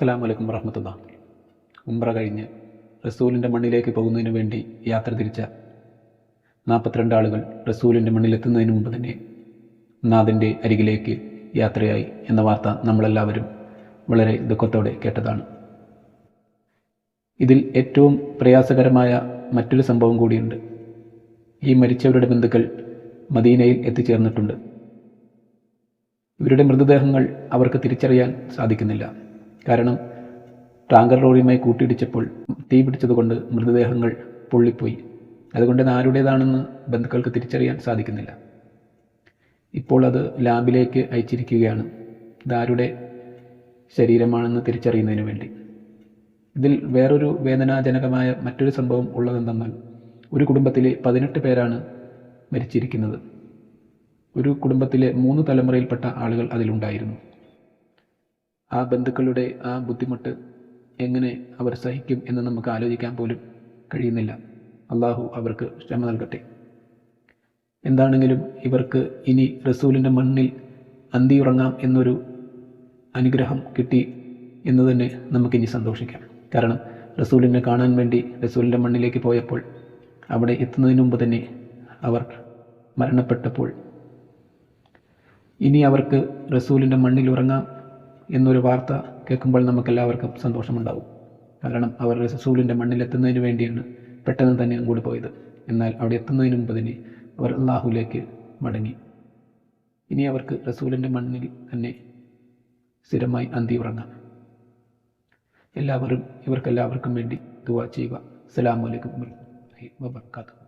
അസ്സലാമു വലൈക്കും വറഹമത്തുള്ള. ഉംറ കഴിഞ്ഞ് റസൂലിന്റെ മണ്ണിലേക്ക് പോകുന്നതിന് വേണ്ടി യാത്ര തിരിച്ച നാൽപ്പത്തിരണ്ട് ആളുകൾ റസൂലിന്റെ മണ്ണിലെത്തുന്നതിന് മുമ്പ് തന്നെ നാഥന്റെ അരികിലേക്ക് യാത്രയായി എന്ന വാർത്ത നമ്മളെല്ലാവരും വളരെ ദുഃഖത്തോടെ കേട്ടതാണ്. ഇതിൽ ഏറ്റവും പ്രയാസകരമായ മറ്റൊരു സംഭവം കൂടിയുണ്ട്. ഈ മരിച്ചവരുടെ ബന്ധുക്കൾ മദീനയിൽ എത്തിച്ചേർന്നിട്ടുണ്ട്. ഇവരുടെ മൃതദേഹങ്ങൾ അവർക്ക് തിരിച്ചറിയാൻ സാധിക്കുന്നില്ല. കാരണം ടാങ്കർ ലോറിയുമായി കൂട്ടിയിടിച്ചപ്പോൾ തീ പിടിച്ചതുകൊണ്ട് മൃതദേഹങ്ങൾ പൊള്ളിപ്പോയി. അതുകൊണ്ട് ഇത് ആരുടേതാണെന്ന് ബന്ധുക്കൾക്ക് തിരിച്ചറിയാൻ സാധിക്കുന്നില്ല. ഇപ്പോൾ അത് ലാബിലേക്ക് അയച്ചിരിക്കുകയാണ്. ഇതാരുടെ ശരീരമാണെന്ന് തിരിച്ചറിയുന്നതിന് വേണ്ടി. ഇതിൽ വേറൊരു വേദനാജനകമായ മറ്റൊരു സംഭവം ഉള്ളതെന്തെന്നാൽ ഒരു കുടുംബത്തിലെ പതിനെട്ട് പേരാണ് മരിച്ചിരിക്കുന്നത്. ഒരു കുടുംബത്തിലെ മൂന്ന് തലമുറയിൽപ്പെട്ട ആളുകൾ അതിലുണ്ടായിരുന്നു. ആ ബന്ധുക്കളുടെ ആ ബുദ്ധിമുട്ട് എങ്ങനെ അവർ സഹിക്കും എന്ന് നമുക്ക് ആലോചിക്കാൻ പോലും കഴിയുന്നില്ല. അള്ളാഹു അവർക്ക് ക്ഷമ നൽകട്ടെ. എന്താണെങ്കിലും ഇവർക്ക് ഇനി റസൂലിന്റെ മണ്ണിൽ അന്തിയുറങ്ങാം എന്നൊരു അനുഗ്രഹം കിട്ടി എന്ന് തന്നെ നമുക്കിനി സന്തോഷിക്കാം. കാരണം റസൂലിനെ കാണാൻ വേണ്ടി റസൂലിന്റെ മണ്ണിലേക്ക് പോയപ്പോൾ അവിടെ എത്തുന്നതിന് മുമ്പ് തന്നെ അവർ മരണപ്പെട്ടപ്പോൾ ഇനി അവർക്ക് റസൂലിന്റെ മണ്ണിൽ ഉറങ്ങാം എന്നൊരു വാർത്ത കേൾക്കുമ്പോൾ നമുക്കെല്ലാവർക്കും സന്തോഷമുണ്ടാവും. കാരണം അവർ റസൂലിന്റെ മണ്ണിലെത്തുന്നതിന് വേണ്ടിയാണ് പെട്ടെന്ന് തന്നെ അങ്ങോട്ട് പോയത്. എന്നാൽ അവിടെ എത്തുന്നതിന് മുമ്പ് തന്നെ അവർ അള്ളാഹുലേക്ക് മടങ്ങി. ഇനി അവർക്ക് റസൂലിന്റെ മണ്ണിൽ തന്നെ സ്ഥിരമായി അന്തി ഉറങ്ങാം. എല്ലാവരും ഇവർക്കെല്ലാവർക്കും വേണ്ടി ദുവാ ചെയ്യുക. അസ്സലാമു അലൈക്കും വറഹ്മത്തുള്ളാഹി വബറകാതുഹു.